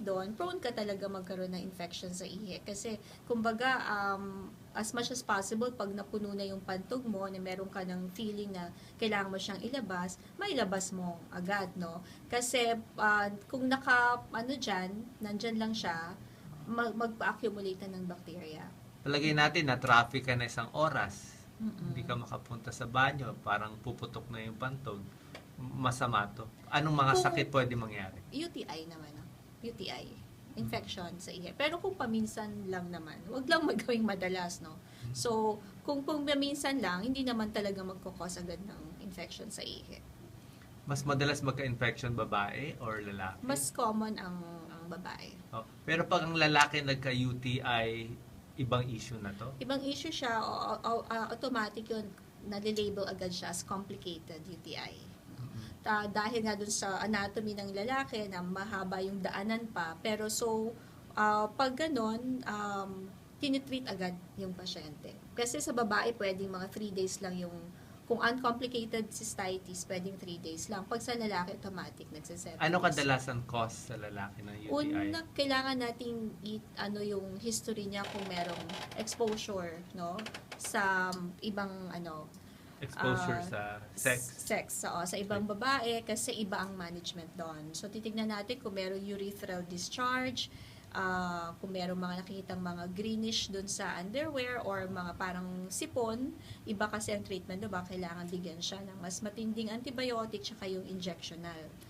doon, prone ka talaga magkaroon ng infection sa ihi. Kasi, kumbaga, um, as much as possible, pag napuno na yung pantog mo, na meron ka ng feeling na kailangan mo siyang ilabas, mailabas mo agad, no? Kasi, ah, kung naka, ano dyan, nandyan lang siya, mag- magpa-accumulate na ng bacteria. Palagay natin na traffic ka na isang oras. Mm-mm. Hindi ka makapunta sa banyo, parang puputok na yung pantog. Masama to. Anong mga Kung- sakit pwede mangyari? UTI naman, no? UTI. Infection sa ihi. Pero kung paminsan lang naman, wag lang magawing madalas, no? So, kung kung paminsan lang, hindi naman talaga magkakos agad ng infection sa ihi. Mas madalas magka-infection babae or lalaki? Mas common ang, ang babae. Oh, Pero pag ang lalaki nagka-UTI, ibang issue na to? Ibang issue siya, o, o- ah, automatic yun, nalilabel agad siya as complicated UTI. Ta- dahil nga dun sa anatomy ng lalaki na mahaba yung daanan pa. Pero so, ah, pag ganon, um, tinitreat agad yung pasyente. Kasi sa babae, pwedeng mga 3 days lang yung, kung uncomplicated cystitis, pwedeng 3 days lang. Pag sa lalaki, automatic, nagsa 7 Ano kadalasan cause sa lalaki ng UTI? Una, kailangan nating i- ano yung history niya kung merong exposure, no? Sa um, ibang ano, Exposure Ah, sa sex? sex, oo, sa ibang babae kasi iba ang management doon. So titignan natin kung merong urethral discharge, ah, kung merong mga nakikitang mga greenish doon sa underwear or mga parang sipon, iba kasi ang treatment, diba? Kailangan bigyan siya ng mas matinding antibiotic tsaka yung injectional.